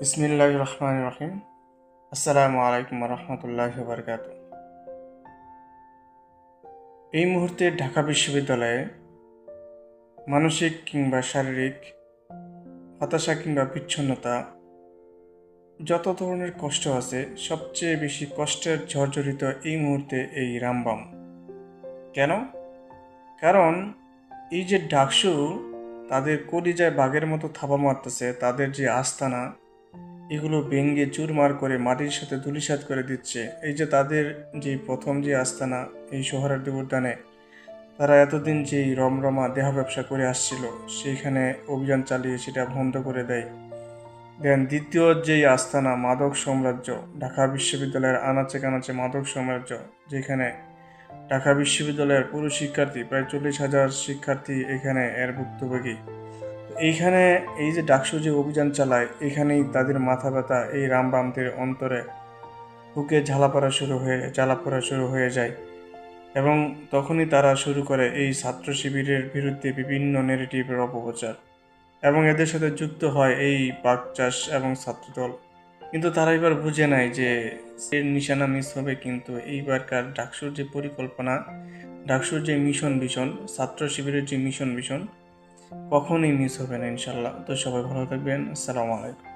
বিসমিল্লাহ রহমান রহিম আসসালামু আলাইকুম রহমতুল্লাহ বরকাত এই মুহূর্তে ঢাকা বিশ্ববিদ্যালয়ে মানসিক কিংবা শারীরিক হতাশা কিংবা বিচ্ছন্নতা যত ধরনের কষ্ট আছে, সবচেয়ে বেশি কষ্টের ঝরঝরিত এই মুহূর্তে এই রামবাম। কেন? কারণ এই যে ডাকসু তাদের কলিজায় বাঘের মতো থাবা মারতেছে, তাদের যে আস্তানা এগুলো ভেঙ্গে চুরমার করে মাটির সাথে ধুলিসাৎ করে দিচ্ছে। এই যে তাদের যে প্রথম যে আস্তানা, এই সোহরার্দি উদ্যানে তারা এতদিন যেই রমরমা দেহ ব্যবসা করে আসছিল, সেইখানে অভিযান চালিয়ে সেটা বন্ধ করে দেয়। দেন দ্বিতীয় যেই আস্তানা, মাদক সাম্রাজ্য, ঢাকা বিশ্ববিদ্যালয়ের আনাচে কানাচে মাদক সাম্রাজ্য, যেখানে ঢাকা বিশ্ববিদ্যালয়ের পুরো শিক্ষার্থী, প্রায় চল্লিশ হাজার শিক্ষার্থী এখানে এর ভুক্তভোগী। এইখানে এই যে ডাকসু যে অভিযান চালায়, এখানেই তাদের মাথা ব্যথা, এই রামবামদের অন্তরে বুকে ঝালা পড়া শুরু হয়ে, জ্বালা পড়া শুরু হয়ে যায়। এবং তখনই তারা শুরু করে এই ছাত্র শিবিরের বিরুদ্ধে বিভিন্ন নেগেটিভের অপপ্রচার। এবং এদের সাথে যুক্ত হয় এই বাঘ চাষ এবং ছাত্রদল। কিন্তু তারা এবার বুঝে নেয় যে নিশানা মিস হবে, কিন্তু এইবারকার ডাকসুর যে পরিকল্পনা ডাকসুর যে মিশন ভিশন ছাত্র শিবিরের যে মিশন ভিশন কখনোই মিস হবে না ইনশাল্লাহ তো সবাই ভালো থাকবেন। আসসালামু আলাইকুম।